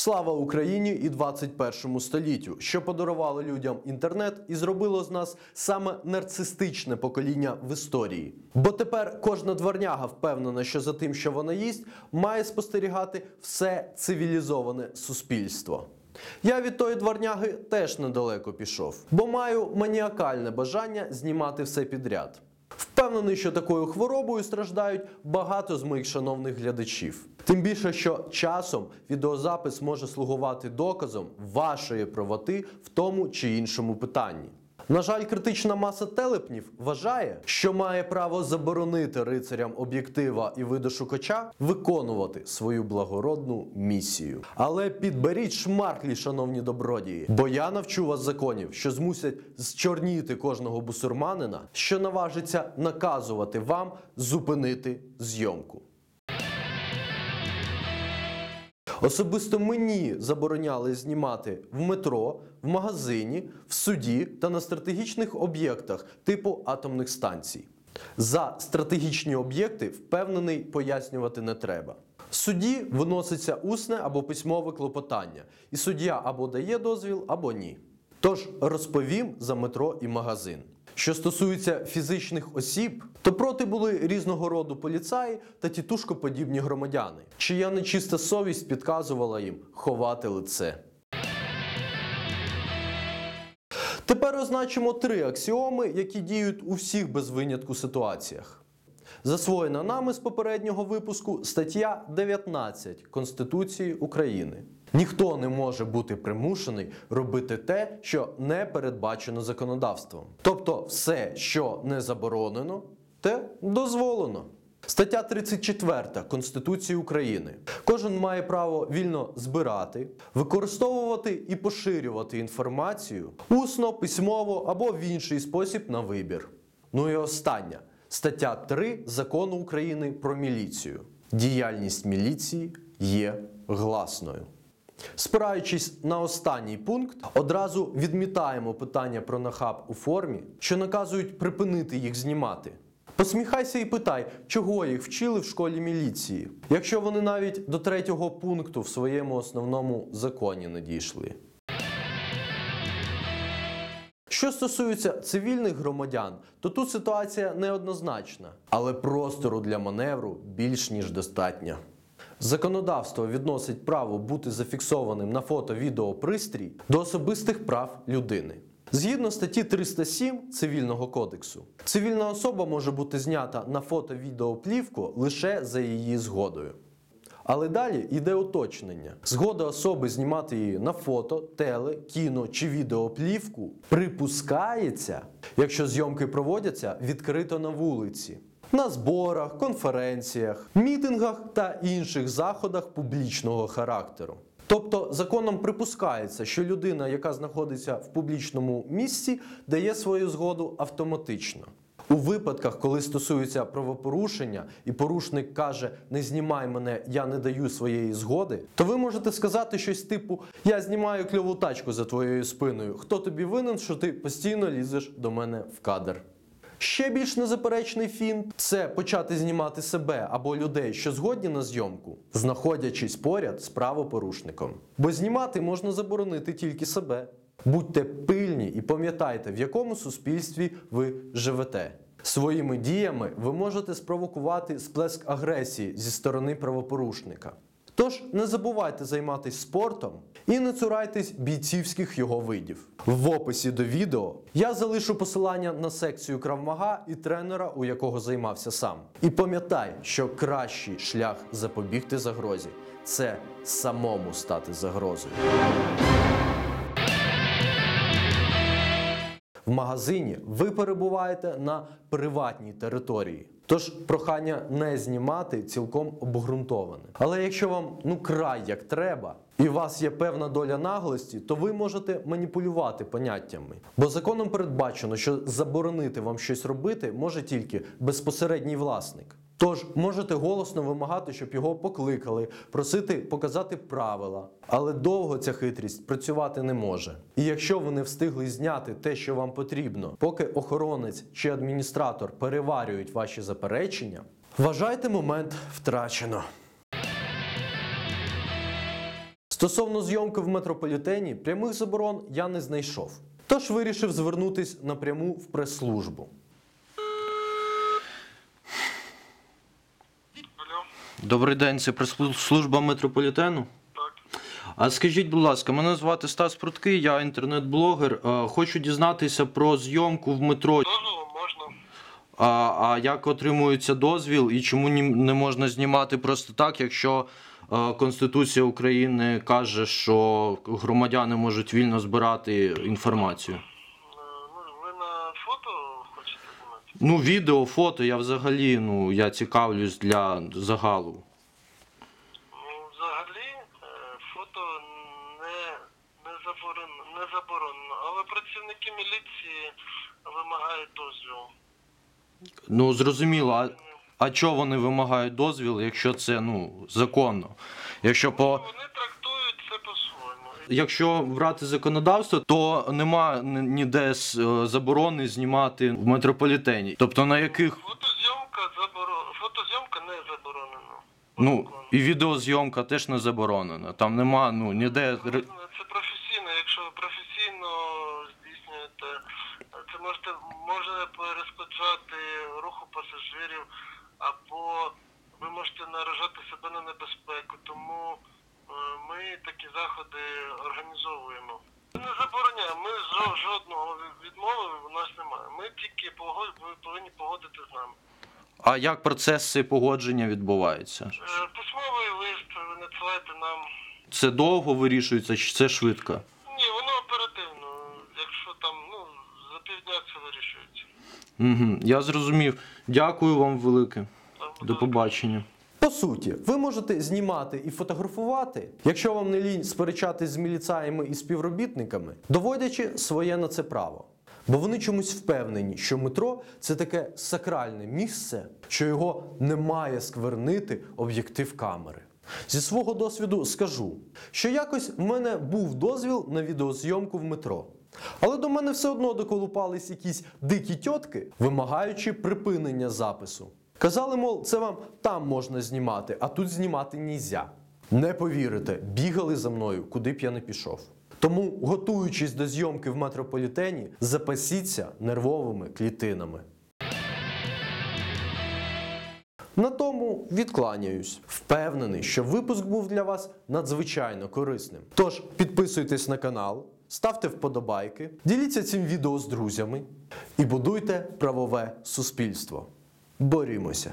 Слава Україні і 21 століттю, що подарувало людям інтернет і зробило з нас саме нарцистичне покоління в історії. Бо тепер кожна дворняга впевнена, що за тим, що вона їсть, має спостерігати все цивілізоване суспільство. Я від тої дворняги теж недалеко пішов, бо маю маніакальне бажання знімати все підряд. Впевнений, що такою хворобою страждають багато з моїх шановних глядачів. Тим більше, що часом відеозапис може слугувати доказом вашої правоти в тому чи іншому питанні. На жаль, критична маса телепнів вважає, що має право заборонити рицарям об'єктива і видошукача виконувати свою благородну місію. Але підберіть шмарклі, шановні добродії, бо я навчу вас законів, що змусять зчорніти кожного бусурманина, що наважиться наказувати вам зупинити зйомку. Особисто мені забороняли знімати в метро, в магазині, в суді та на стратегічних об'єктах типу атомних станцій. За стратегічні об'єкти впевнений пояснювати не треба. Суді виноситься усне або письмове клопотання, і суддя або дає дозвіл, або ні. Тож розповім за метро і магазин. Що стосується фізичних осіб, то проти були різного роду поліцаї та тітушкоподібні громадяни, чия нечиста совість підказувала їм ховати лице. Тепер означимо три аксіоми, які діють у всіх без винятку ситуаціях. Засвоєна нами з попереднього випуску стаття 19 Конституції України. Ніхто не може бути примушений робити те, що не передбачено законодавством. Тобто, все, що не заборонено, те дозволено. Стаття 34 Конституції України. Кожен має право вільно збирати, використовувати і поширювати інформацію усно, письмово або в інший спосіб на вибір. Ну і остання стаття 3 Закону України про міліцію. Діяльність міліції є гласною. Спираючись на останній пункт, одразу відмітаємо питання про нахаб у формі, що наказують припинити їх знімати. Посміхайся і питай, чого їх вчили в школі міліції, якщо вони навіть до третього пункту в своєму основному законі не дійшли. Що стосується цивільних громадян, то тут ситуація неоднозначна, але простору для маневру більш ніж достатньо. Законодавство відносить право бути зафіксованим на фото-відеопристрій до особистих прав людини. Згідно статті 307 Цивільного кодексу, цивільна особа може бути знята на фото-відеоплівку лише за її згодою. Але далі йде уточнення. Згода особи знімати її на фото, теле, кіно чи відеоплівку припускається, якщо зйомки проводяться відкрито на вулиці, на зборах, конференціях, мітингах та інших заходах публічного характеру. Тобто законом припускається, що людина, яка знаходиться в публічному місці, дає свою згоду автоматично. У випадках, коли стосується правопорушення, і порушник каже не знімай мене, я не даю своєї згоди, то ви можете сказати щось типу Я знімаю кльову тачку за твоєю спиною. Хто тобі винен, що ти постійно лізеш до мене в кадр? Ще більш незаперечний фінт це почати знімати себе або людей, що згодні на зйомку, знаходячись поряд з правопорушником. Бо знімати можна заборонити тільки себе. Будьте пильні і пам'ятайте, в якому суспільстві ви живете. Своїми діями ви можете спровокувати сплеск агресії зі сторони правопорушника. Тож не забувайте займатися спортом і не цурайтесь бійцівських його видів. В описі до відео я залишу посилання на секцію кравмага і тренера, у якого займався сам. І пам'ятай, що кращий шлях запобігти загрозі це самому стати загрозою. В магазині ви перебуваєте на приватній території. Тож прохання не знімати цілком обґрунтоване. Але якщо вам ну край як треба, і у вас є певна доля наглості, то ви можете маніпулювати поняттями. Бо законом передбачено, що заборонити вам щось робити може тільки безпосередній власник. Тож можете голосно вимагати, щоб його покликали, просити показати правила. Але довго ця хитрість працювати не може. І якщо ви не встигли зняти те, що вам потрібно, поки охоронець чи адміністратор переварюють ваші заперечення, вважайте момент втрачено. Стосовно зйомки в метрополітені, прямих заборон я не знайшов. Тож вирішив звернутись напряму в прес-службу. Добрий день, це прес-служба метрополітену. так. А скажіть, будь ласка, мене звати Стас Пруткий, я інтернет-блогер. Е, Хочу дізнатися про зйомку в метро. Дозволу можна. А, а як отримується дозвіл і чому не можна знімати просто так, якщо е, Конституція України каже, що громадяни можуть вільно збирати інформацію? Е, Ну, ви на фото хочете знімати? Ну, відео, фото, я взагалі ну, я цікавлюсь для загалу. Ну, взагалі, е, фото не, не, заборонено, не заборонено, але працівники міліції вимагають дозвіл. Ну, зрозуміло, а, а чого вони вимагають дозвіл, якщо це ну, законно? Якщо по. Вони по-своєму. Якщо брати законодавство, то нема ніде с- е, заборони знімати в метрополітені. Тобто на яких Фотозйомка заборо... фотозйомка не заборонена. ну і відеозйомка теж не заборонена. Там нема ну ніде Це професійно. Якщо ви професійно здійснюєте, це можете може перешкоджати руху пасажирів, або ви можете наражати себе на небезпеку. Тому ми такі заходи організовуємо. Ми не забороняємо, ми жодного відмови у нас немає. Ми тільки пого- ви повинні погодити з нами. А як процес цей погодження відбувається? Е, Письмовий лист ви надсилаєте нам. Це довго вирішується, чи це швидко? Ні, воно оперативно. Якщо там, ну, за півдня це вирішується. Угу, я зрозумів. Дякую вам велике. Там, До побачення. По суті, ви можете знімати і фотографувати, якщо вам не лінь сперечатись з міліцаями і співробітниками, доводячи своє на це право. Бо вони чомусь впевнені, що метро це таке сакральне місце, що його не має сквернити об'єктив камери. Зі свого досвіду скажу, що якось в мене був дозвіл на відеозйомку в метро. Але до мене все одно доколупались якісь дикі тьотки, вимагаючи припинення запису. Казали, мол, це вам там можна знімати, а тут знімати нізя. Не повірите, бігали за мною, куди б я не пішов. Тому, готуючись до зйомки в метрополітені, запасіться нервовими клітинами. На тому відкланяюсь. Впевнений, що випуск був для вас надзвичайно корисним. Тож підписуйтесь на канал, ставте вподобайки, діліться цим відео з друзями і будуйте правове суспільство. Борімося!